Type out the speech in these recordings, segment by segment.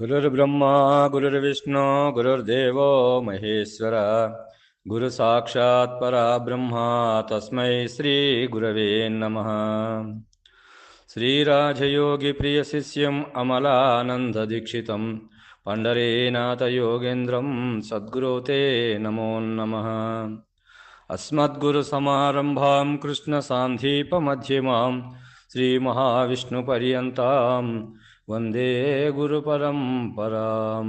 गुरुर्ब्रह्मा गुरुर्विष्णु गुरुर्देवो महेश्वर। गुरुसाक्षात् पराब्रह्मा तस्मै श्रीगुरवे नमः। श्रीराजयोगिप्रियशिष्यम् अमलानन्ददीक्षितं पण्डरीनाथयोगेन्द्रं सद्गुरो ते नमो नमः। अस्मद्गुरुसमारम्भां कृष्णसान्धीपमध्यमां श्रीमहाविष्णुपर्यन्तां వందే గురు పరంపరాం.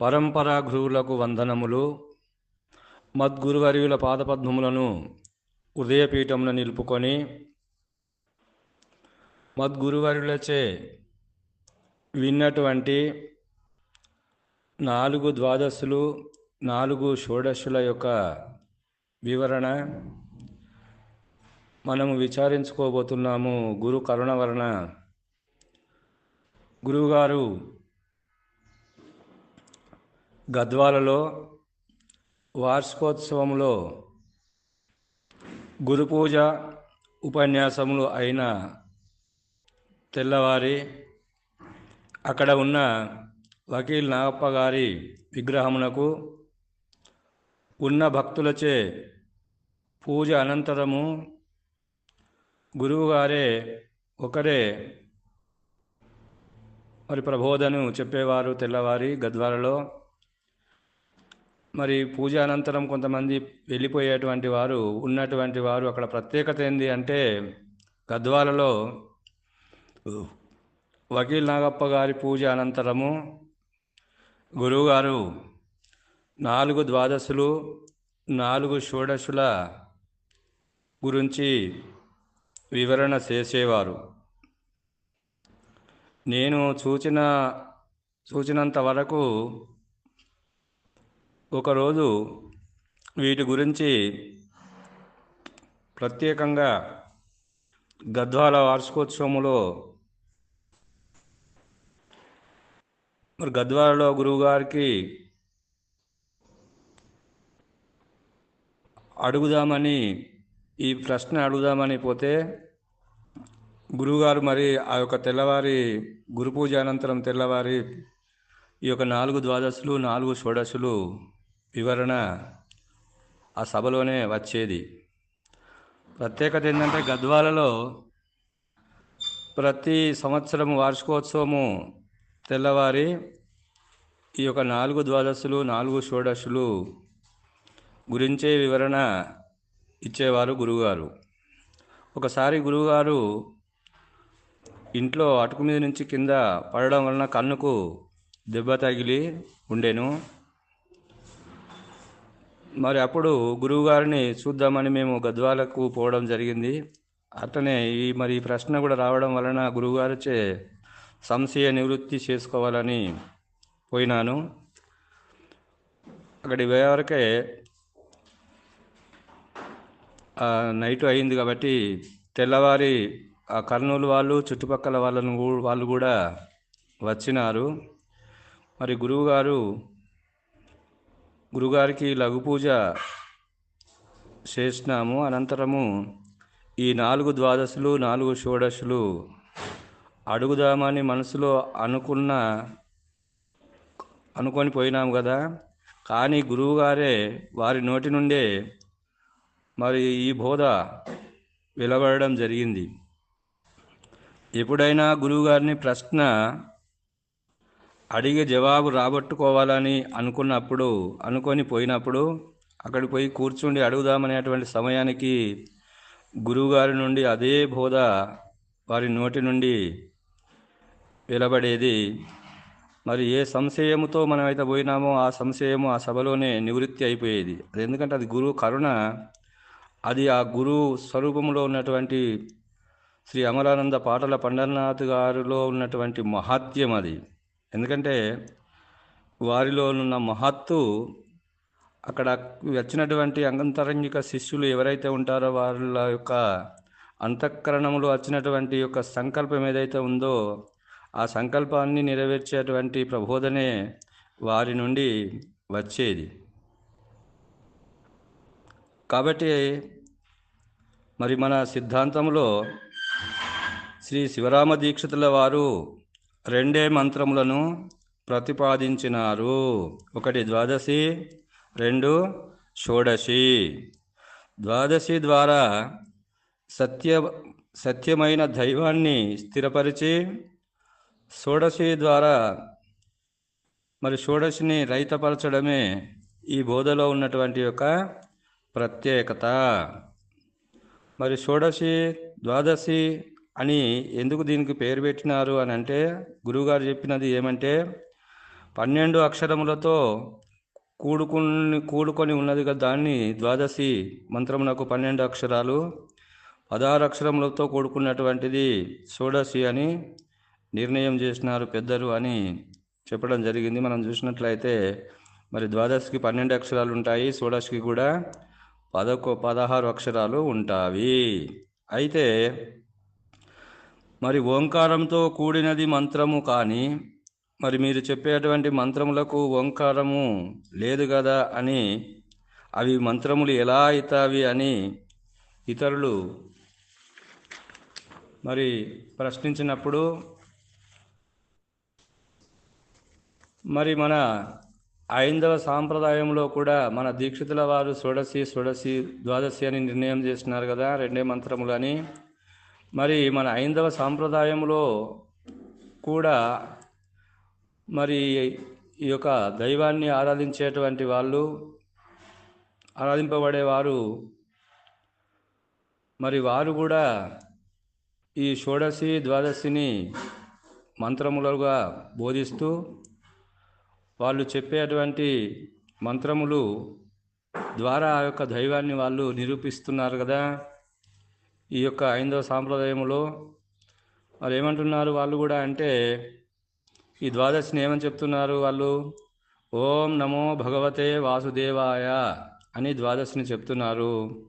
పరంపరా గురువులకు వందనములు. మద్గురువర్యుల పాదపద్మములను ఉదయపీఠమున నిలుపుకొని మద్గురువర్యులచే విన్నటువంటి నాలుగు ద్వాదశులు నాలుగు షోడశుల యొక్క వివరణ మనము విచారించుకోబోతున్నాము. గురు కరుణ వలన గురువుగారు గద్వాలలో వార్షికోత్సవంలో గురుపూజ ఉపన్యాసములు అయిన తెల్లవారి అక్కడ ఉన్న వకీల్ నాగప్ప గారి విగ్రహమునకు ఉన్న భక్తులచే పూజ అనంతరము గురువుగారే ఒకరే మరి ప్రబోధను చెప్పేవారు తెల్లవారి గద్వాలలో. మరి పూజ అనంతరం కొంతమంది వెళ్ళిపోయేటువంటి వారు ఉన్నటువంటి వారు అక్కడ ప్రత్యేకత ఏంది అంటే గద్వాలలో వకీల్ నాగప్ప గారి పూజ అనంతరము గురువుగారు నాలుగు ద్వాదశులు నాలుగు షోడశుల గురించి వివరణ చేసేవారు. నేను చూచిన చూచినంత వరకు ఒకరోజు వీటి గురించి ప్రత్యేకంగా గద్వాల వార్షికోత్సవంలో మరి గద్వాలలో గురువుగారికి అడుగుదామని ఈ ప్రశ్న అడుగుదామని పోతే గురువుగారు మరి ఆ యొక్క తెల్లవారి గురు పూజ అనంతరం తెల్లవారి ఈ యొక్క నాలుగు ద్వాదశులు నాలుగు షోడశులు వివరణ ఆ సభలోనే వచ్చేది. ప్రత్యేకత ఏంటంటే గద్వాలలో ప్రతి సంవత్సరం వార్షికోత్సవము తెల్లవారి ఈ యొక్క నాలుగు ద్వాదశులు నాలుగు షోడశులు గురించే వివరణ ఇచ్చేవారు గురువుగారు. ఒకసారి గురువుగారు ఇంట్లో అటుకు మీద నుంచి కింద పడడం వలన కన్నుకు దెబ్బ తగిలి ఉండేను. మరి అప్పుడు గురువుగారిని చూద్దామని మేము గద్వాలకు పోవడం జరిగింది. అట్లనే ఈ మరి ఈ ప్రశ్న కూడా రావడం వలన గురువుగారిచే సంశయ నివృత్తి చేసుకోవాలని పోయినాను. అక్కడికి పోయేవరకే నైట్ అయింది కాబట్టి తెల్లవారి ఆ కర్నూలు వాళ్ళు చుట్టుపక్కల వాళ్ళను వాళ్ళు కూడా వచ్చినారు. మరి గురువుగారు గురుగారికి లఘు పూజ చేసినాము. అనంతరము ఈ నాలుగు ద్వాదశులు నాలుగు షోడశులు అడుగుదామని మనసులో అనుకున్న అనుకొని పోయినాము కదా. కానీ గురువుగారే వారి నోటి నుండే మరి ఈ బోధ వెలువడడం జరిగింది. ఎప్పుడైనా గురువుగారిని ప్రశ్న అడిగే జవాబు రాబట్టుకోవాలని అనుకున్నప్పుడు అనుకొని పోయినప్పుడు అక్కడికి పోయి కూర్చుండి అడుగుదామనేటువంటి సమయానికి గురువుగారి నుండి అదే బోధ వారి నోటి నుండి వెలబడేది. మరి ఏ సంశయముతో మనమైతే పోయినామో ఆ సంశయము ఆ సభలోనే నివృత్తి అయిపోయేది. అది ఎందుకంటే అది గురువు కరుణ. అది ఆ గురువు స్వరూపంలో ఉన్నటువంటి శ్రీ అమరానంద పాటల పండరనాథ్ గారిలో ఉన్నటువంటి మహాత్యం అది. ఎందుకంటే వారిలో ఉన్న మహత్తు అక్కడ వచ్చినటువంటి అంగంతరంగిక శిష్యులు ఎవరైతే ఉంటారో వాళ్ళ యొక్క అంతఃకరణంలో వచ్చినటువంటి యొక్క సంకల్పం ఏదైతే ఉందో ఆ సంకల్పాన్ని నెరవేర్చేటువంటి ప్రబోధనే వారి నుండి వచ్చేది. కాబట్టి మరి మన సిద్ధాంతంలో శ్రీ శివరామ దీక్షితుల వారు రెండే మంత్రములను ప్రతిపాదించినారు. ఒకటి ద్వాదశి రెండు షోడశి. ద్వాదశి ద్వారా సత్య సత్యమైన దైవాన్ని స్థిరపరిచి షోడశి ద్వారా మరి షోడశిని రైతపరచడమే ఈ బోధలో ఉన్నటువంటి యొక్క ప్రత్యేకత. మరి షోడశి ద్వాదశి అని ఎందుకు దీనికి పేరు పెట్టినారు అని అంటే గురువుగారు చెప్పినది ఏమంటే పన్నెండు అక్షరములతో కూడుకుని కూడుకొని ఉన్నది కదా దాన్ని ద్వాదశి మంత్రమునకు పన్నెండు అక్షరాలు పదహారు అక్షరములతో కూడుకున్నటువంటిది షోడశి అని నిర్ణయం చేసినారు పెద్దలు అని చెప్పడం జరిగింది. మనం చూసినట్లయితే మరి ద్వాదశికి పన్నెండు అక్షరాలు ఉంటాయి షోడశికి కూడా పదకొ పదహారు అక్షరాలు ఉంటాయి. అయితే మరి ఓంకారంతో కూడినది మంత్రము కానీ మరి మీరు చెప్పేటువంటి మంత్రములకు ఓంకారము లేదు కదా అని అవి మంత్రములు ఎలా అవుతావి అని ఇతరులు మరి ప్రశ్నించినప్పుడు మరి మన ఐందవ సాంప్రదాయంలో కూడా మన దీక్షితుల వారు షోడశి షోడశి ద్వాదశి అని నిర్ణయం చేసినారు కదా రెండే మంత్రములు అని. మరి మన హైందవ సాంప్రదాయంలో కూడా మరి ఈ యొక్క దైవాన్ని ఆరాధించేటువంటి వాళ్ళు ఆరాధింపబడేవారు మరి వారు కూడా ఈ షోడశి ద్వాదశిని మంత్రములుగా బోధిస్తూ వాళ్ళు చెప్పేటువంటి మంత్రములు ద్వారా ఆ యొక్క దైవాన్ని వాళ్ళు నిరూపిస్తున్నారు కదా. ఈ యొక్క ఐందవ సాంప్రదాయంలో మరి ఏమంటున్నారు? వాళ్ళు కూడా అంటే ఈ ద్వాదశిని ఏమని చెప్తున్నారు వాళ్ళు? ఓం నమో భగవతే వాసుదేవాయ అని ద్వాదశిని చెప్తున్నారు.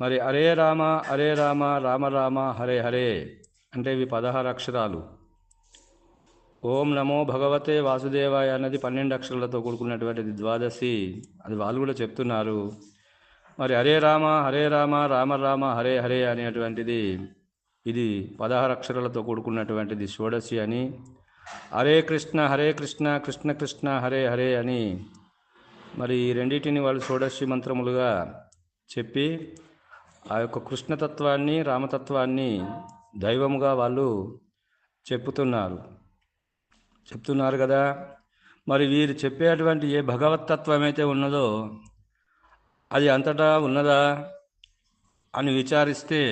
మరి హరే రామ హరే రామ రామ రామ హరే హరే అంటే ఇవి పదహారు అక్షరాలు. ఓం నమో భగవతే వాసుదేవాయ అన్నది పన్నెండు అక్షరాలతో కూడుకున్నటువంటిది ద్వాదశి. అది వాళ్ళు కూడా చెప్తున్నారు. మరి హరే రామ హరే రామ రామ రామ హరే హరే అనేటువంటిది ఇది పదహారు అక్షరాలతో కూడుకున్నటువంటిది షోడశి అని. హరే కృష్ణ హరే కృష్ణ కృష్ణ కృష్ణ హరే హరే అని మరి ఈ రెండింటిని వాళ్ళు షోడశి మంత్రములుగా చెప్పి ఆ యొక్క కృష్ణతత్వాన్ని రామతత్వాన్ని దైవముగా వాళ్ళు చెప్పుతున్నారు. చెప్తున్నారు కదా. మరి వీరు చెప్పేటువంటి ఏ భగవతత్వం అయితే ఉన్నదో అది అంతటా ఉన్నదా అని విచారిస్తే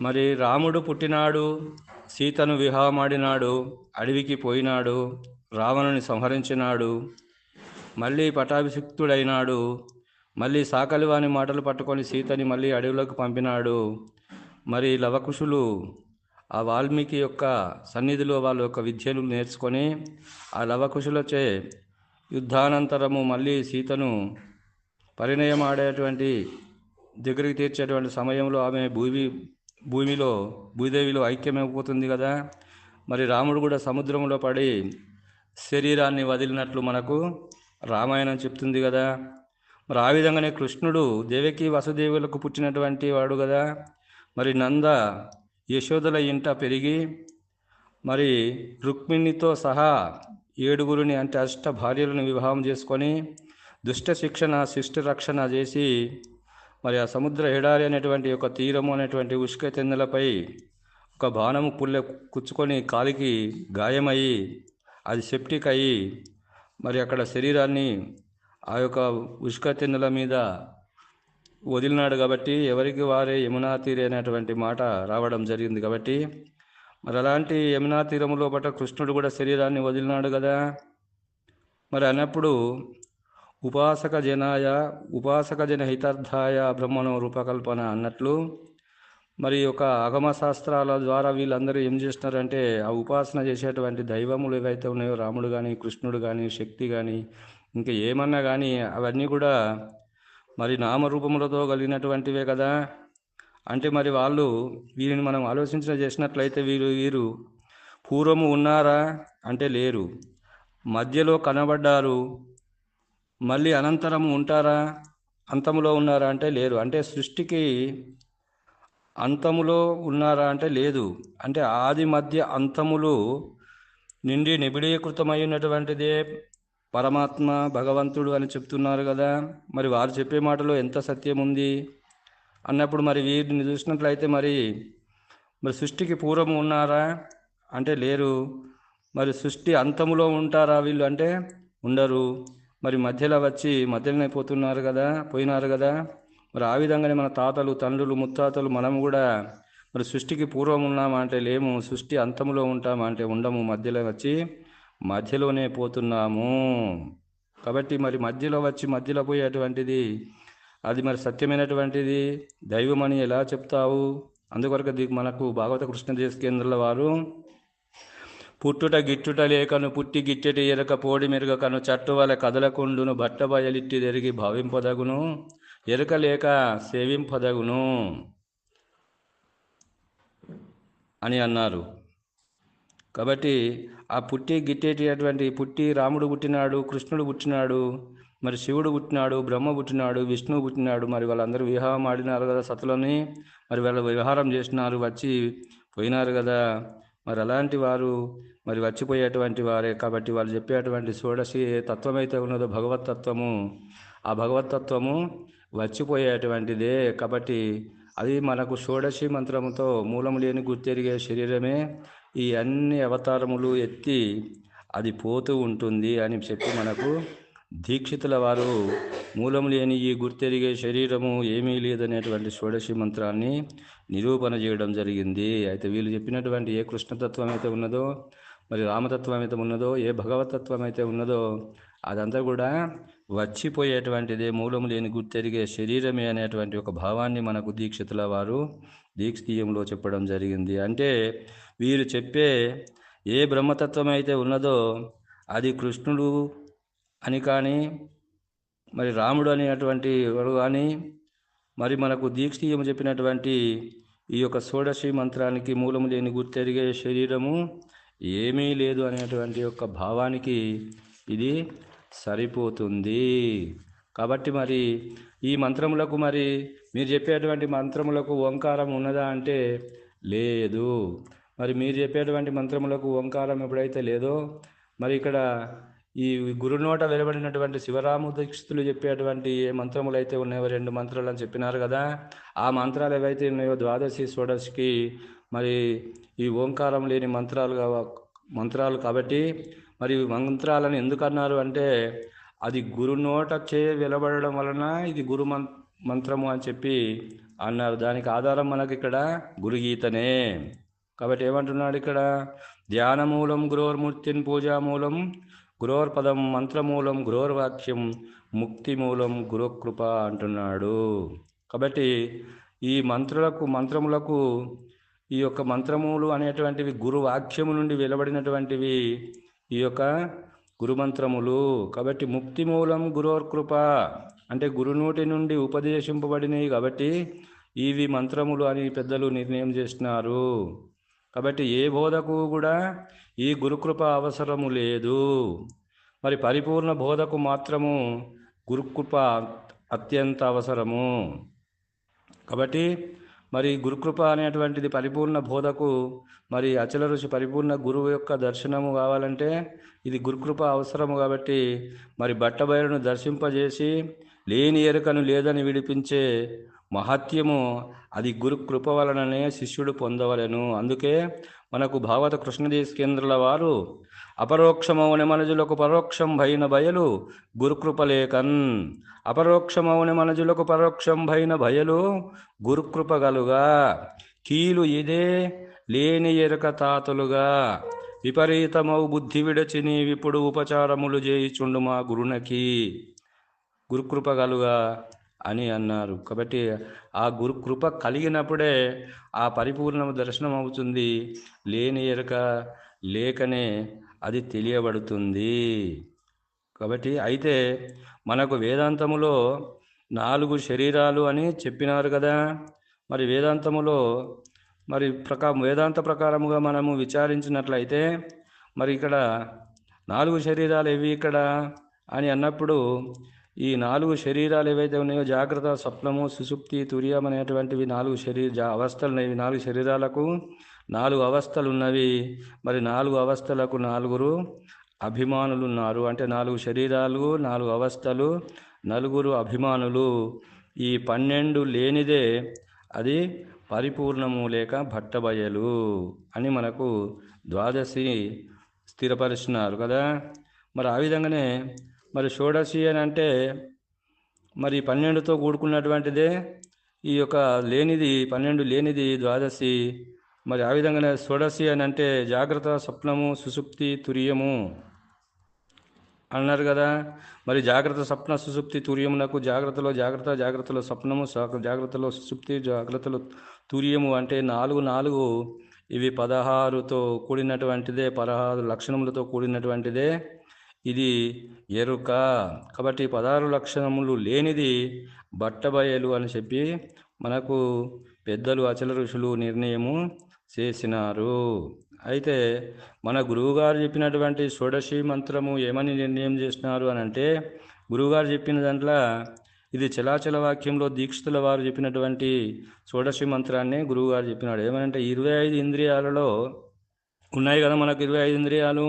మరి రాముడు పుట్టినాడు సీతను వివాహమాడినాడు అడవికి పోయినాడు రావణుని సంహరించినాడు మళ్ళీ పటాభిషిక్తుడైనాడు మళ్ళీ సాకలివాని మాటలు పట్టుకొని సీతని మళ్ళీ అడవిలోకి పంపినాడు. మరి లవకుశులు ఆ వాల్మీకి యొక్క సన్నిధిలో వాళ్ళ యొక్క విద్యను నేర్చుకొని ఆ లవకుశులచే యుద్ధానంతరము మళ్ళీ సీతను పరిణయం ఆడేటువంటి దగ్గరికి తీర్చేటువంటి సమయంలో ఆమె భూమి భూమిలో భూదేవిలో ఐక్యమైపోతుంది కదా? మరి రాముడు కూడా సముద్రంలో పడి శరీరాన్ని వదిలినట్లు మనకు రామాయణం చెప్తుంది కదా? మరి ఆ విధంగానే కృష్ణుడు దేవకి వసుదేవులకు పుట్టినటువంటి వాడు కదా? మరి నంద యశోదల ఇంట పెరిగి మరి రుక్మిణితో సహా ఏడుగురిని అంటే అష్ట భార్యలను వివాహం చేసుకొని దుష్ట శిక్షణ శిష్ట రక్షణ చేసి మరి ఆ సముద్ర ఎడారి అనేటువంటి ఒక తీరము అనేటువంటి ఉష్క తెందులపై ఒక బాణము పుల్లె కుచ్చుకొని కాలికి గాయమయ్యి అది సెప్టిక్ అయ్యి మరి అక్కడ శరీరాన్ని ఆ యొక్క ఉష్క తెన్నెల మీద వదిలినాడు కాబట్టి ఎవరికి వారే యమునా తీరే అనేటువంటి మాట రావడం జరిగింది కాబట్టి మరి అలాంటి యమునా తీరములో పట్ల కృష్ణుడు కూడా శరీరాన్ని వదిలినాడు కదా. మరి అన్నప్పుడు ఉపాసక జనాయ ఉపాసక జన హితార్థాయ బ్రహ్మణో రూపకల్పన అన్నట్లు మరి ఒక అగమ శాస్త్రాల ద్వారా వీళ్ళందరూ ఏం చేస్తున్నారంటే ఆ ఉపాసన చేసేటువంటి దైవములు ఏవైతే ఉన్నాయో రాముడు కానీ కృష్ణుడు కానీ శక్తి కానీ ఇంకా ఏమన్నా కానీ అవన్నీ కూడా మరి నామరూపములతో కలిగినటువంటివే కదా. అంటే మరి వాళ్ళు వీరిని మనం ఆలోచించిన చేసినట్లయితే వీరు వీరు పూర్వము ఉన్నారా అంటే లేరు. మధ్యలో కనబడ్డారు. మళ్ళీ అనంతరము ఉంటారా? అంతములో ఉన్నారా అంటే లేరు. అంటే సృష్టికి అంతములో ఉన్నారా అంటే లేదు. అంటే ఆది మధ్య అంతములు నిండి నిబిడీకృతమైనటువంటిదే పరమాత్మ భగవంతుడు అని చెప్తున్నారు కదా. మరి వారు చెప్పే మాటలో ఎంత సత్యం ఉంది అన్నప్పుడు మరి వీరిని చూసినట్లయితే మరి మరి సృష్టికి పూర్వం ఉన్నారా అంటే లేరు. మరి సృష్టి అంతములో ఉంటారా వీళ్ళు అంటే ఉండరు. మరి మధ్యలో వచ్చి మధ్యలోనే పోతున్నారు కదా పోయినారు కదా. మరి ఆ విధంగానే మన తాతలు తండ్రులు ముత్తాతలు మనం కూడా మరి సృష్టికి పూర్వం ఉన్నామా అంటే లేము సృష్టి అంతములో ఉంటామా అంటే ఉండము. మధ్యలో వచ్చి మధ్యలోనే పోతున్నాము. కాబట్టి మరి మధ్యలో వచ్చి మధ్యలో పోయేటువంటిది అది మరి సత్యమైనటువంటిది దైవమని ఎలా చెప్తావు? అందుకొరకు మనకు భాగవత కృష్ణదేశ కేంద్రాల వారు పుట్టుట గిట్టుట లేకను పుట్టి గిట్టెటి ఎరక పోడి మెరుగకను చట్టు వల కదలకుండును బట్ట బయలిట్టి తిరిగి భావింపదగును ఎరుక లేక సేవింపదగును అని అన్నారు. కాబట్టి ఆ పుట్టి గిట్టేటటువంటి పుట్టి రాముడు పుట్టినాడు కృష్ణుడు పుట్టినాడు మరి శివుడు పుట్టినాడు బ్రహ్మ పుట్టినాడు విష్ణువు పుట్టినాడు మరి వాళ్ళందరూ వివాహం ఆడినారు కదా సతులని మరి వాళ్ళు విహారం చేసినారు వచ్చి పోయినారు కదా మరి అలాంటి వారు మరి వచ్చిపోయేటువంటి వారే కాబట్టి వాళ్ళు చెప్పేటువంటి షోడశి తత్వం అయితే ఉన్నదో భగవతత్వము ఆ భగవతత్వము వచ్చిపోయేటువంటిదే కాబట్టి అది మనకు షోడశి మంత్రముతో మూలము లేని గుర్తెరిగే శరీరమే ఈ అన్ని అవతారములు ఎత్తి అది పోతూ ఉంటుంది అని చెప్పి మనకు దీక్షితుల వారు మూలం లేని ఈ గుర్తెరిగే శరీరము ఏమీ లేదనేటువంటి షోడశి మంత్రాన్ని నిరూపణ చేయడం జరిగింది. అయితే వీళ్ళు చెప్పినటువంటి ఏ కృష్ణతత్వం అయితే ఉన్నదో మరి రామతత్వం అయితే ఉన్నదో ఏ భగవతత్వం అయితే ఉన్నదో అదంతా కూడా వచ్చిపోయేటువంటిది మూలం లేని గుర్తెరిగే శరీరమే అనేటువంటి ఒక భావాన్ని మనకు దీక్షితుల వారు దీక్షీయంలో చెప్పడం జరిగింది. అంటే వీరు చెప్పే ఏ బ్రహ్మతత్వం అయితే ఉన్నదో అది కృష్ణుడు అని కానీ మరి రాముడు అనేటువంటి వాడు కానీ మరి మనకు దీక్షీయం చెప్పినటువంటి ఈ యొక్క షోడశి మంత్రానికి మూలము లేని గుర్తెరిగే శరీరము ఏమీ లేదు అనేటువంటి యొక్క భావానికి ఇది సరిపోతుంది. కాబట్టి మరి ఈ మంత్రములకు మరి మీరు చెప్పేటువంటి మంత్రములకు ఓంకారం ఉన్నదా అంటే లేదు. మరి మీరు చెప్పేటువంటి మంత్రములకు ఓంకారం ఎప్పుడైతే లేదో మరి ఇక్కడ ఈ గురునోట వెలువడినటువంటి శివరాము దీక్షితులు చెప్పేటువంటి ఏ మంత్రములు అయితే ఉన్నాయో రెండు మంత్రాలు అని చెప్పినారు కదా ఆ మంత్రాలు ఏవైతే ఉన్నాయో ద్వాదశి షోడశికి మరి ఈ ఓంకారం లేని మంత్రాలు మంత్రాలు కాబట్టి మరి మంత్రాలను ఎందుకు అన్నారు అంటే అది గురునోట చే వెలబడడం వలన ఇది గురు మం మంత్రము అని చెప్పి అన్నారు. దానికి ఆధారం మనకి ఇక్కడ గురుగీతనే. కాబట్టి ఏమంటున్నాడు ఇక్కడ? ధ్యానమూలం గురోర్మూర్తిన్ పూజామూలం గురోర్పదం మంత్రమూలం గురోర్వాక్యం ముక్తి మూలం గురుకృప అంటున్నాడు. కాబట్టి ఈ మంత్రులకు మంత్రములకు ఈ యొక్క మంత్రములు అనేటువంటివి గురు వాక్యము నుండి వెలువడినటువంటివి ఈ యొక్క గురుమంత్రములు. కాబట్టి ముక్తి మూలం గురోర్కృప అంటే గురునోటి నుండి ఉపదేశింపబడినవి కాబట్టి ఇవి మంత్రములు అని పెద్దలు నిర్ణయం చేస్తున్నారు. కాబట్టి ఏ బోధకు కూడా ఈ గురుకృప అవసరము లేదు. మరి పరిపూర్ణ బోధకు మాత్రము గురుకృప అత్యంత అవసరము. కాబట్టి మరి గురుకృప అనేటువంటిది పరిపూర్ణ బోధకు మరి అచల ఋషి పరిపూర్ణ గురువు యొక్క దర్శనము కావాలంటే ఇది గురుకృప అవసరము కాబట్టి మరి బట్టబయలును దర్శింపజేసి లేని ఎరుకను లేదని విడిపించే మహత్యము అది గురుకృప వలననే శిష్యుడు పొందవలెను. అందుకే మనకు భాగవత కృష్ణదేశ కేంద్రుల వారు అపరోక్షమౌని మనజులకు పరోక్షం భైన భయలు గురుకృపలేకన్. అపరోక్షమౌని మనజులకు పరోక్షం భైన భయలు గురుకృపగలుగా కీలు ఇదే లేని ఎరక తాతలుగా. విపరీతమౌ బుద్ధి విడచి నీవిప్పుడు ఉపచారములు చేయిచుండు మా గురునకి. గురుకృపగలుగా అని అన్నారు. కాబట్టి ఆ గురుకృప కలిగినప్పుడే ఆ పరిపూర్ణ దర్శనం అవుతుంది లేని ఎరక లేకనే అది తెలియబడుతుంది. కాబట్టి అయితే మనకు వేదాంతములో నాలుగు శరీరాలు అని చెప్పినారు కదా. మరి వేదాంతములో మరి ప్రకా వేదాంత ప్రకారముగా మనము విచారించినట్లయితే మరి ఇక్కడ నాలుగు శరీరాలు ఏవి ఇక్కడ అని అన్నప్పుడు ఈ నాలుగు శరీరాలు ఏవైతే ఉన్నాయో జాగ్రత్త స్వప్నము సుసుప్తి తుర్యం అనేటువంటివి నాలుగు శరీర అవస్థలు ఉన్నాయి. ఈ నాలుగు శరీరాలకు నాలుగు అవస్థలు ఉన్నవి. మరి నాలుగు అవస్థలకు నాలుగురు అభిమానులు ఉన్నారు అంటే నాలుగు శరీరాలు నాలుగు అవస్థలు నలుగురు అభిమానులు. ఈ పన్నెండు లేనిదే అది పరిపూర్ణము లేక భట్టబయలు అని మనకు ద్వాదశి స్థిరపరుస్తున్నారు కదా. మరి ఆ విధంగానే మరి షోడశి అని అంటే మరి పన్నెండుతో కూడుకున్నటువంటిదే ఈ యొక్క లేనిది పన్నెండు లేనిది ద్వాదశి. మరి ఆ విధంగానే షోడశి అని అంటే జాగ్రత్త స్వప్నము సుసుప్తి తుర్యము అన్నారు కదా. మరి జాగ్రత్త స్వప్న సుసుప్తి తుర్యమునకు జాగ్రత్తలో జాగ్రత్త జాగ్రత్తలో స్వప్నము జాగ్రత్తలో సుసుప్తి జాగ్రత్తలో తుర్యము అంటే నాలుగు నాలుగు. ఇవి పదహారుతో కూడినటువంటిదే పదహారు లక్షణములతో కూడినటువంటిదే. ఇది ఎరుక. కాబట్టి పదహారు లక్షణములు లేనిది బట్టబయలు అని చెప్పి మనకు పెద్దలు అచల ఋషులు నిర్ణయము చేసినారు. అయితే మన గురువుగారు చెప్పినటువంటి షోడశి మంత్రము ఏమని నిర్ణయం చేసినారు అని అంటే గురువుగారు చెప్పిన దాంట్లో ఇది చలాచల వాక్యంలో దీక్షితుల వారు చెప్పినటువంటి షోడశి మంత్రాన్ని గురువుగారు చెప్పినాడు. ఏమనంటే ఇరవై ఐదు ఇంద్రియాలలో ఉన్నాయి కదా మనకు ఇరవై ఐదు ఇంద్రియాలు?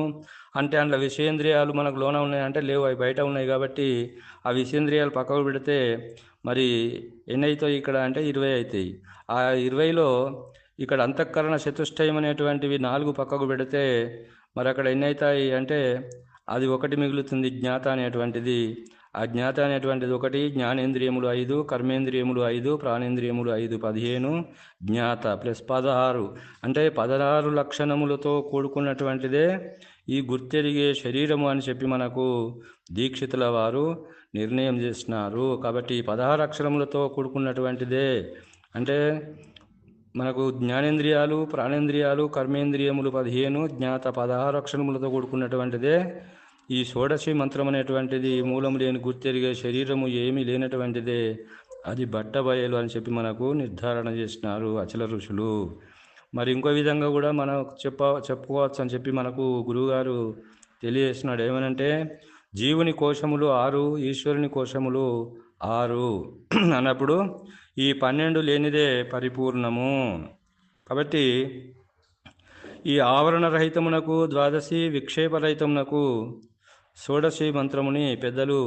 అంటే అందులో విషయేంద్రియాలు మనకు లోన ఉన్నాయి అంటే లేవు అవి బయట ఉన్నాయి కాబట్టి ఆ విషేంద్రియాలు పక్కకు పెడితే మరి ఎన్ని అవుతాయి ఇక్కడ అంటే ఇరవై అవుతాయి ఆ ఇరవైలో ఇక్కడ అంతఃకరణ చతుష్టయం అనేటువంటివి నాలుగు పక్కకు పెడితే మరి అక్కడ ఎన్ని అవుతాయి అంటే అది ఒకటి మిగులుతుంది జ్ఞాత అనేటువంటిది. అజ్ఞాత అనేటువంటిది ఒకటి జ్ఞానేంద్రియములు ఐదు కర్మేంద్రియములు ఐదు ప్రాణేంద్రియములు ఐదు పదిహేను జ్ఞాత ప్లస్ పదహారు. అంటే పదహారు లక్షణములతో కూడుకున్నటువంటిదే ఈ గుర్తెరిగే శరీరము అని చెప్పి మనకు దీక్షితుల వారు నిర్ణయం చేసినారు. కాబట్టి ఈ పదహారు అక్షరములతో కూడుకున్నటువంటిదే అంటే మనకు జ్ఞానేంద్రియాలు ప్రాణేంద్రియాలు కర్మేంద్రియములు పదిహేను జ్ఞాత పదహారు అక్షరములతో కూడుకున్నటువంటిదే ఈ షోడశి మంత్రం అనేటువంటిది మూలం లేని గుర్తెరిగే శరీరము ఏమీ లేనటువంటిదే. అది బట్టబయలు అని చెప్పి మనకు నిర్ధారణ చేసినారు అచల ఋషులు. మరి ఇంకో విధంగా కూడా మనం చెప్ప చెప్పుకోవచ్చు అని చెప్పి మనకు గురువుగారు తెలియజేస్తున్నాడు. ఏమనంటే జీవుని కోశములు ఆరు ఈశ్వరుని కోశములు ఆరు అన్నప్పుడు ఈ పన్నెండు లేనిదే పరిపూర్ణము. కాబట్టి ఈ ఆవరణ రహితమునకు ద్వాదశి విక్షేప రహితమునకు షోడశి మంత్రముని పెద్దలు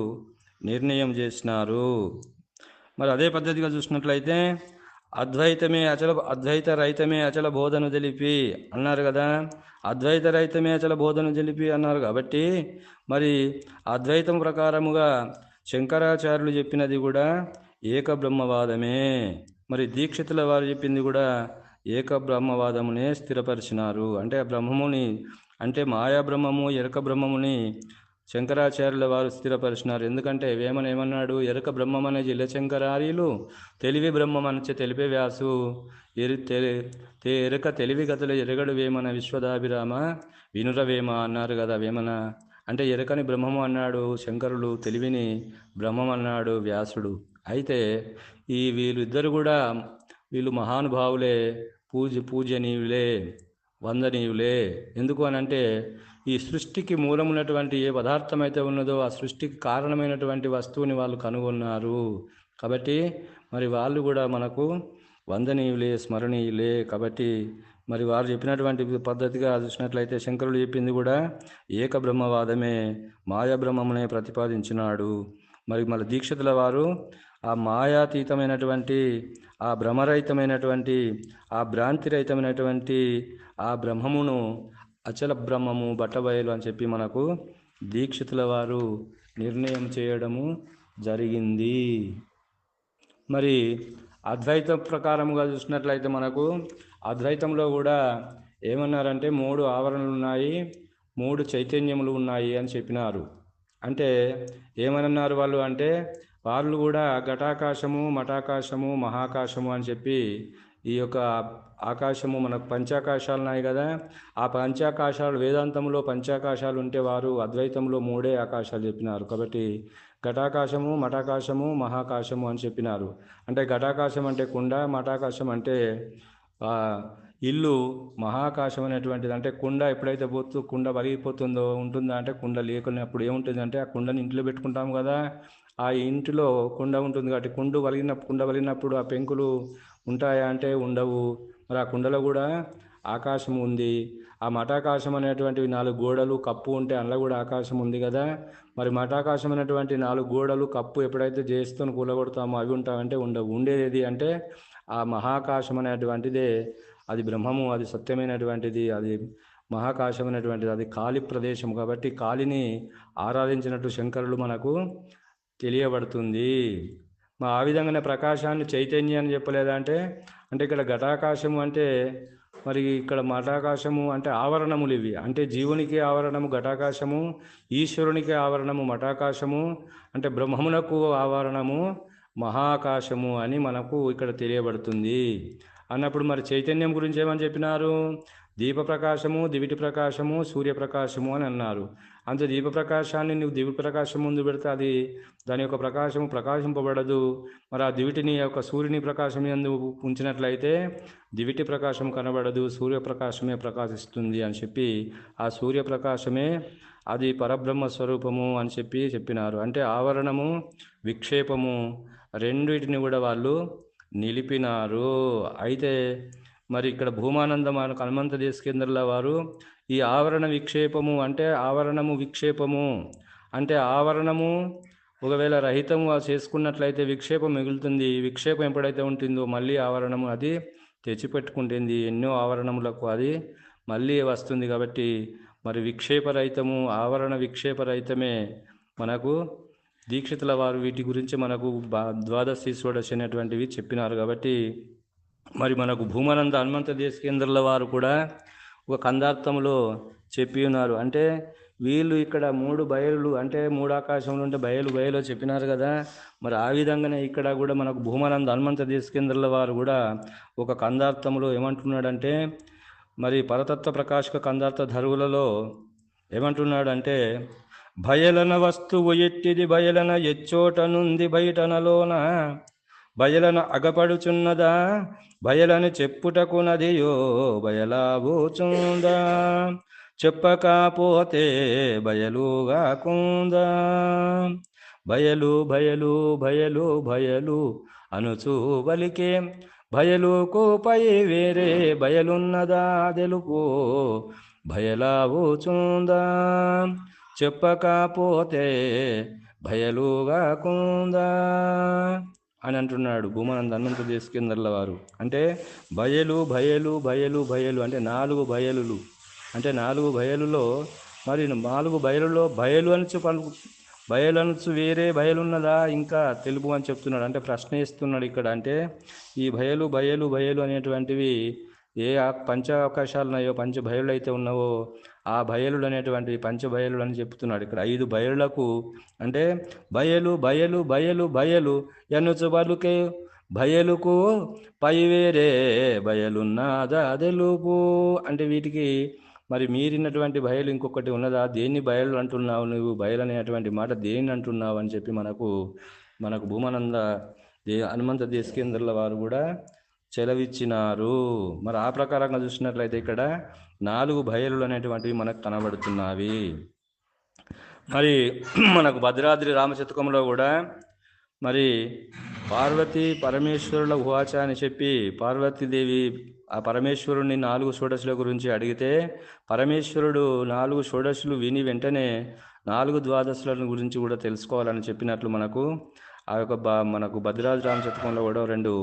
నిర్ణయం చేసినారు. మరి అదే పద్ధతిగా చూసినట్లయితే అద్వైతమే అచల అద్వైత రహితమే అచల బోధను తెలిపి అన్నారు కదా అద్వైత రహితమే అచల బోధను తెలిపి అన్నారు కాబట్టి మరి అద్వైతం ప్రకారముగా శంకరాచార్యులు చెప్పినది కూడా ఏక బ్రహ్మవాదమే మరి దీక్షితుల వారు చెప్పింది కూడా ఏక బ్రహ్మవాదమునే స్థిరపరిచినారు. అంటే ఆ బ్రహ్మముని అంటే మాయా బ్రహ్మము ఎరక బ్రహ్మముని శంకరాచార్యుల వారు స్థిరపరిచినారు. ఎందుకంటే వేమన ఏమన్నాడు? ఎరక బ్రహ్మమనే జిల్లశంకరార్యులు తెలివి బ్రహ్మం తెలిపే వ్యాసు. ఎరి తె- తే- ఎరక తెలివి గతులు ఎరగడు వేమన విశ్వదాభిరామ. వినురవేమ అన్నారు కదా వేమన. అంటే ఎరకని బ్రహ్మము అన్నాడు శంకరులు తెలివిని బ్రహ్మం అన్నాడు వ్యాసుడు. అయితే ఈ వీళ్ళిద్దరు కూడా వీళ్ళు మహానుభావులే పూజ పూజనీయులే వందనీయులే. ఎందుకు అని అంటే ఈ సృష్టికి మూలమున్నటువంటి ఏ పదార్థమైతే ఉన్నదో ఆ సృష్టికి కారణమైనటువంటి వస్తువుని వాళ్ళు కనుగొన్నారు. కాబట్టి మరి వాళ్ళు కూడా మనకు వందనీయులే స్మరణీయులే. కాబట్టి మరి వారు చెప్పినటువంటి పద్ధతిగా చూసినట్లయితే శంకరులు చెప్పింది కూడా ఏక బ్రహ్మవాదమే మాయా బ్రహ్మమునే ప్రతిపాదించినాడు. మరి మన దీక్షితుల వారు ఆ మాయాతీతమైనటువంటి ఆ భ్రమరహితమైనటువంటి ఆ భ్రాంతిరహితమైనటువంటి ఆ బ్రహ్మమును అచల బ్రహ్మము బట్టబయలు అని చెప్పి మనకు దీక్షితుల వారు నిర్ణయం చేయడము జరిగింది. మరి అద్వైతం ప్రకారముగా చూసినట్లయితే మనకు అద్వైతంలో కూడా ఏమన్నారంటే మూడు ఆవరణలు ఉన్నాయి మూడు చైతన్యములు ఉన్నాయి అని చెప్పినారు. అంటే ఏమనన్నారు వాళ్ళు అంటే వాళ్ళు కూడా ఘటాకాశము మఠాకాశము మహాకాశము అని చెప్పి ఈ యొక్క ఆకాశము మనకు పంచాకాశాలు ఉన్నాయి కదా. ఆ పంచాకాశాలు వేదాంతంలో పంచాకాశాలు ఉంటే వారు అద్వైతంలో మూడే ఆకాశాలు చెప్పినారు. కాబట్టి ఘటాకాశము మఠాకాశము మహాకాశము అని చెప్పినారు. అంటే ఘటాకాశం అంటే కుండ మఠాకాశం అంటే ఇల్లు మహాకాశం అనేటువంటిది. అంటే కుండ ఎప్పుడైతే పోతూ కుండ వలిగిపోతుందో ఉంటుందా అంటే కుండ లేకున్నప్పుడు ఏముంటుంది అంటే ఆ కుండని ఇంట్లో పెట్టుకుంటాం కదా. ఆ ఇంటిలో కుండ ఉంటుంది కాబట్టి కుండు వలిగిన కుండ వలిగినప్పుడు ఆ పెంకులు ఉంటాయా అంటే ఉండవు. మరి ఆ కుండలో కూడా ఆకాశం ఉంది. ఆ మఠాకాశం అనేటువంటివి నాలుగు గోడలు కప్పు ఉంటే అందులో కూడా ఆకాశం ఉంది కదా. మరి మఠాకాశం అనేటువంటి నాలుగు గోడలు కప్పు ఎప్పుడైతే చేస్తూ కూలగొడతామో అవి ఉంటామంటే ఉండవు. ఉండేది అంటే ఆ మహాకాశం అనేటువంటిదే. అది బ్రహ్మము అది సత్యమైనటువంటిది అది మహాకాశం అనేటువంటిది అది కాలి ప్రదేశం కాబట్టి కాలిని ఆరాధించినట్టు శంకరులు మనకు తెలియబడుతుంది. మా ఆ విధంగానే ప్రకాశాన్ని చైతన్యాన్ని చెప్పలేదంటే అంటే ఇక్కడ ఘటాకాశము అంటే మరి ఇక్కడ మఠాకాశము అంటే ఆవరణములు ఇవి. అంటే జీవునికి ఆవరణము ఘటాకాశము ఈశ్వరునికి ఆవరణము మఠాకాశము అంటే బ్రహ్మమునకు ఆవరణము మహాకాశము అని మనకు ఇక్కడ తెలియబడుతుంది. అన్నప్పుడు మరి చైతన్యం గురించి ఏమని చెప్పినారు? దీప ప్రకాశము దివిటి ప్రకాశము సూర్యప్రకాశము అని అన్నారు. అంతే దీప ప్రకాశాన్ని నువ్వు దివి ప్రకాశం ముందు పెడితే అది దాని యొక్క ప్రకాశము ప్రకాశింపబడదు. మరి ఆ దివిటిని యొక్క సూర్యుని ప్రకాశం ఎందు ఉంచినట్లయితే దివిటి ప్రకాశం కనబడదు సూర్యప్రకాశమే ప్రకాశిస్తుంది అని చెప్పి ఆ సూర్యప్రకాశమే అది పరబ్రహ్మ స్వరూపము అని చెప్పి చెప్పినారు. అంటే ఆవరణము విక్షేపము రెండిటిని కూడా వాళ్ళు నిలిపినారు. అయితే మరి ఇక్కడ భూమానందం హనుమంత దేశకేంద్రుల వారు ఈ ఆవరణ విక్షేపము అంటే ఆవరణము విక్షేపము అంటే ఆవరణము ఒకవేళ రహితము అది చేసుకున్నట్లయితే విక్షేపం మిగులుతుంది. విక్షేపం ఎప్పుడైతే ఉంటుందో మళ్ళీ ఆవరణము అది తెచ్చిపెట్టుకుంటుంది. ఎన్నో ఆవరణములకు అది మళ్ళీ వస్తుంది కాబట్టి మరి విక్షేపరహితము ఆవరణ విక్షేపరహితమే మనకు దీక్షితుల వారు వీటి గురించి మనకు ద్వాదశి షోడశి అనేటువంటివి చెప్పినారు కాబట్టి మరి మనకు భూమానంద హనుమంత దేశ కేంద్రాల వారు కూడా ఒక కందార్థంలో చెప్పి ఉన్నారు. అంటే వీళ్ళు ఇక్కడ మూడు బయలు అంటే మూడు ఆకాశంలో ఉంటే బయలు బయలు చెప్పినారు కదా మరి ఆ విధంగానే ఇక్కడ కూడా మనకు భూమానంద హనుమంత దేశ కేంద్రాల వారు కూడా ఒక కందార్థంలో ఏమంటున్నాడంటే మరి పరతత్వ ప్రకాశక కందార్థ ధరువులలో ఏమంటున్నాడంటే బయలన వస్తువు ఎట్టిది బయలన ఎచ్చోట నుండి బయటనలోన. బయలన అగపడుచున్నదా? బయలని చెప్పుటకునదియో బయలాబోచుందా చెప్పకపోతే బయలుగాకుందా బయలు బయలు బయలు బయలు అనుచూ బలికే. బయలుకు పై వేరే బయలున్నదా తెలుపు బయలాబోచుందా చెప్పకపోతే భయలుగా కుందా అని అంటున్నాడు భూమానంద అన్నంత దేశకేంద్రుల వారు. అంటే భయలు భయలు భయలు భయలు అంటే నాలుగు భయలులు. అంటే నాలుగు భయలులో మరి నాలుగు బయలులో బయలు అనుచు పలు బయలు అనుచు వేరే బయలున్నదా ఇంకా తెలుపు అని చెప్తున్నాడు. అంటే ప్రశ్న ఇస్తున్నాడు ఇక్కడ. అంటే ఈ భయలు బయలు బయలు అనేటువంటివి ఏ ఆ- పంచ అవకాశాలు ఉన్నాయో పంచ భయలు అయితే ఉన్నావో ఆ బయలులు అనేటువంటి పంచ అని చెప్తున్నాడు ఇక్కడ. ఐదు బయలులకు అంటే బయలు బయలు బయలు బయలు ఎన్నుచు బలుకే? బయలుకు పై వేరే బయలున్నదా తెలుపు? అంటే వీటికి మరి మీరినటువంటి బయలు ఇంకొకటి ఉన్నదా? దేన్ని బయలు అంటున్నావు నువ్వు? బయలు అనేటువంటి మాట దేన్ని అంటున్నావు అని చెప్పి మనకు మనకు భూమానంద దే హనుమంత దేశకేంద్రుల వారు కూడా చెలవిచ్చినారు. మరి ఆ ప్రకారంగా చూసినట్లయితే ఇక్కడ నాలుగు బయలులు అనేటువంటివి మనకు కనబడుతున్నవి. మరి మనకు భద్రాద్రి రామచతుకంలో కూడా మరి పార్వతి పరమేశ్వరుల ఉవాచ అని చెప్పి పార్వతీదేవి ఆ పరమేశ్వరుని నాలుగు షోడశుల గురించి అడిగితే పరమేశ్వరుడు నాలుగు షోడశులు విని వెంటనే నాలుగు ద్వాదశులను గురించి కూడా తెలుసుకోవాలని చెప్పినట్లు మనకు ఆ యొక్క మనకు భద్రాద్రి రామశతకంలో కూడా రెండు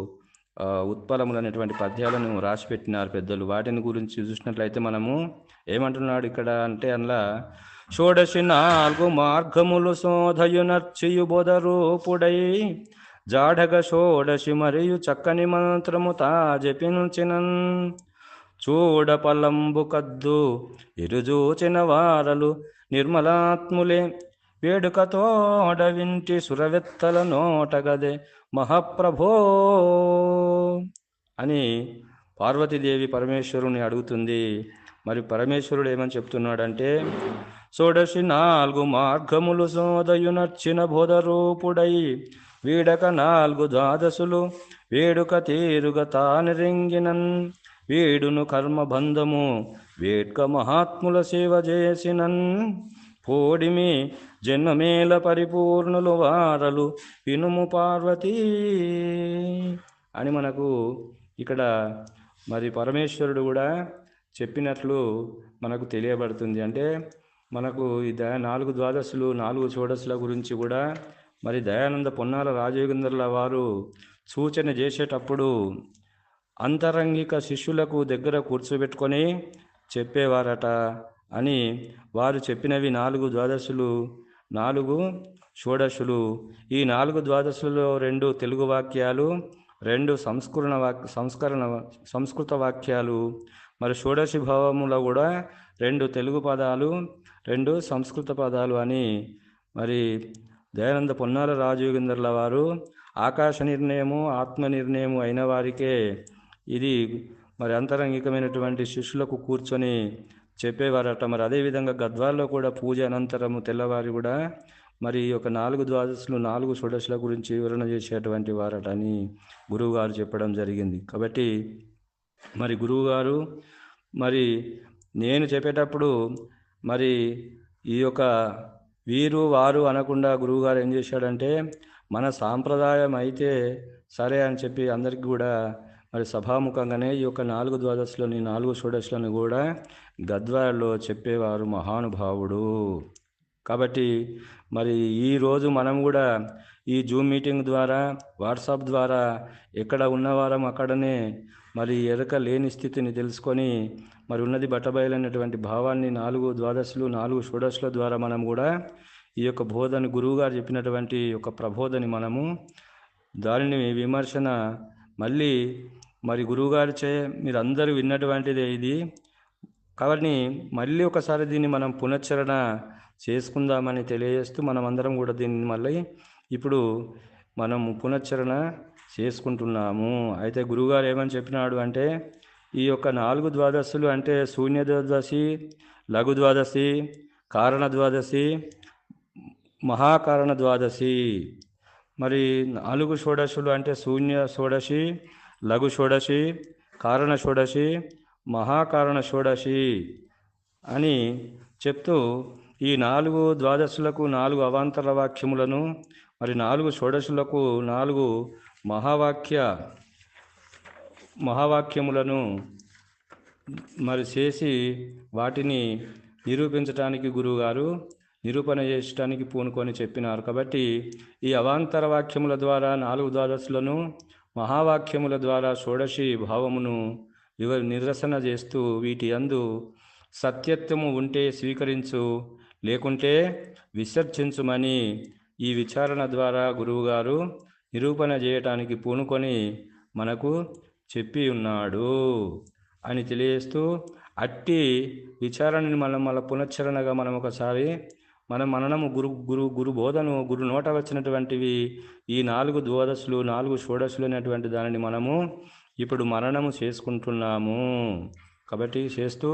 ఉత్పలములనేటువంటి పద్యాలను రాసిపెట్టినారు పెద్దలు. వాటిని గురించి చూసినట్లయితే మనము ఏమంటున్నాడు ఇక్కడ అంటే అందులో షోడశి నాలుగు మార్గములు శోధయునర్చియు బోధరూపుడై జాడగ షోడశి మరియు చక్కని మంత్రము తా జపించినన్ చూడ పల్లంబు కద్దు ఇరుజూచిన వారలు నిర్మలాత్ములే వేడుకతోడవింటి సురవెత్తల నోటగదే మహాప్రభో అని పార్వతీదేవి పరమేశ్వరుని అడుగుతుంది. మరి పరమేశ్వరుడు ఏమని చెప్తున్నాడంటే షోడశి నాలుగు మార్గములు సోదయునర్చిన బోధరూపుడై వీడక నాలుగు ద్వాదశులు వేడుక తీరుగ తానిరింగినన్ వీడును కర్మబంధము వేడ్క మహాత్ముల సేవ చేసినన్. పోడిమి జన్మమేల పరిపూర్ణులు వారలు. ఇనుము పార్వతీ. అని మనకు ఇక్కడ మరి పరమేశ్వరుడు కూడా చెప్పినట్లు మనకు తెలియబడుతుంది. అంటే మనకు ఈ దయా నాలుగు ద్వాదశులు నాలుగు షోడశుల గురించి కూడా మరి దయానంద పొన్నాల రాజయోగేంద్రుల వారు సూచన చేసేటప్పుడు అంతరంగిక శిష్యులకు దగ్గర కూర్చోబెట్టుకొని చెప్పేవారట. అని వారు చెప్పినవి నాలుగు ద్వాదశులు నాలుగు షోడశులు. ఈ నాలుగు ద్వాదశులలో రెండు తెలుగు వాక్యాలు రెండు సంస్కరణ వాక్ సంస్కరణ సంస్కృత వాక్యాలు. మరి షోడశి భావములో కూడా రెండు తెలుగు పదాలు రెండు సంస్కృత పదాలు అని మరి దయానంద పొన్నాల రాజయోగేంద్రుల వారు ఆకాశ నిర్ణయము ఆత్మ నిర్ణయము అయిన వారికే ఇది మరి అంతరంగికమైనటువంటి శిష్యులకు కూర్చొని చెప్పేవారట మరి. అదేవిధంగా గద్వాల్లో కూడా పూజ అనంతరము తెల్లవారి కూడా మరి ఈ యొక్క నాలుగు ద్వాదశులు నాలుగు షోడశుల గురించి వివరణ చేసేటువంటి వారట అని గురువుగారు చెప్పడం జరిగింది. కాబట్టి మరి గురువుగారు మరి నేను చెప్పేటప్పుడు మరి ఈ యొక్క వీరు వారు అనకుండా గురువుగారు ఏం చేశాడంటే మన సాంప్రదాయం అయితే సరే అని చెప్పి అందరికీ కూడా మరి సభాముఖంగానే ఈ యొక్క నాలుగు ద్వాదశులని నాలుగు షోడశులను కూడా గద్వాలలో చెప్పేవారు మహానుభావుడు. కాబట్టి మరి ఈరోజు మనం కూడా ఈ జూమ్ మీటింగ్ ద్వారా వాట్సాప్ ద్వారా ఎక్కడ ఉన్నవారం అక్కడనే మరి ఎరక లేని స్థితిని తెలుసుకొని మరి ఉన్నది బట్టబయలైనటువంటి భావాన్ని నాలుగు ద్వాదశులు నాలుగు షోడశుల ద్వారా మనం కూడా ఈ యొక్క బోధన గురువుగారు చెప్పినటువంటి యొక్క ప్రబోధని మనము దానిని విమర్శన మళ్ళీ మరి గురువుగారిచే మీరు అందరూ విన్నటువంటిదే ఇది. కాబట్టి మళ్ళీ ఒకసారి దీన్ని మనం పునశ్చరణ చేసుకుందామని తెలియజేస్తూ మనం అందరం కూడా దీన్ని మళ్ళీ ఇప్పుడు మనం పునశ్చరణ చేసుకుంటున్నాము. అయితే గురువుగారు ఏమని చెప్పినాడు అంటే ఈ యొక్క నాలుగు ద్వాదశులు అంటే శూన్య ద్వాదశి లఘు ద్వాదశి కారణ ద్వాదశి మహాకారణ ద్వాదశి. మరి నాలుగు షోడశులు అంటే శూన్య షోడశి లఘు షోడశి కారణ షోడశి మహాకారణ షోడశి అని చెప్తూ ఈ నాలుగు ద్వాదశులకు నాలుగు అవాంతర వాక్యములను మరి నాలుగు షోడశులకు నాలుగు మహావాక్య మహావాక్యములను మరి చేసి వాటిని నిరూపించటానికి గురువుగారు నిరూపణ చేయటానికి పూనుకొని చెప్పినారు. కాబట్టి ఈ అవాంతర వాక్యముల ద్వారా నాలుగు ద్వాదశులను మహావాక్యముల ద్వారా షోడశి భావమును వివ నిరసన చేస్తూ వీటి అందు సత్యత్వము ఉంటే స్వీకరించు లేకుంటే విసర్జించుమని ఈ విచారణ ద్వారా గురువుగారు నిరూపణ చేయటానికి పూనుకొని మనకు చెప్పి ఉన్నాడు అని తెలియజేస్తూ అట్టి విచారణని మనం మళ్ళీ పునశ్చరణగా మనం ఒకసారి మన మననము గురు గురు గురు బోధను గురు నోట వచ్చినటువంటివి ఈ నాలుగు ద్వాదశులు నాలుగు షోడశులు అనేటువంటి దానిని మనము ఇప్పుడు మరణము చేసుకుంటున్నాము. కాబట్టి చేస్తూ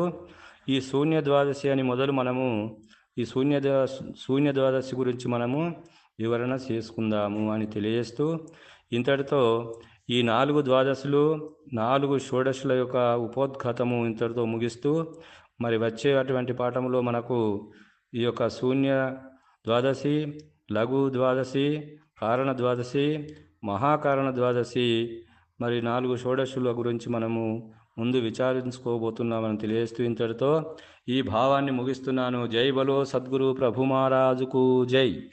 ఈ శూన్య ద్వాదశి అని మొదలు మనము ఈ శూన్య శూన్య ద్వాదశి గురించి మనము వివరణ చేసుకుందాము అని తెలియజేస్తూ ఇంతటితో ఈ నాలుగు ద్వాదశులు నాలుగు షోడశుల యొక్క ఉపోద్ఘాతము ఇంతటితో ముగిస్తూ మరి వచ్చే అటువంటి పాఠంలో మనకు ఈ యొక్క శూన్య ద్వాదశి లఘు ద్వాదశి కారణ ద్వాదశి మహాకారణ ద్వాదశి మరి నాలుగు షోడశుల గురించి మనము ముందు విచారించుకోబోతున్నామని తెలియజేస్తూ ఇంతటితో ఈ భావాన్ని ముగిస్తున్నాను. జై బలో సద్గురు ప్రభు మహారాజుకు జై.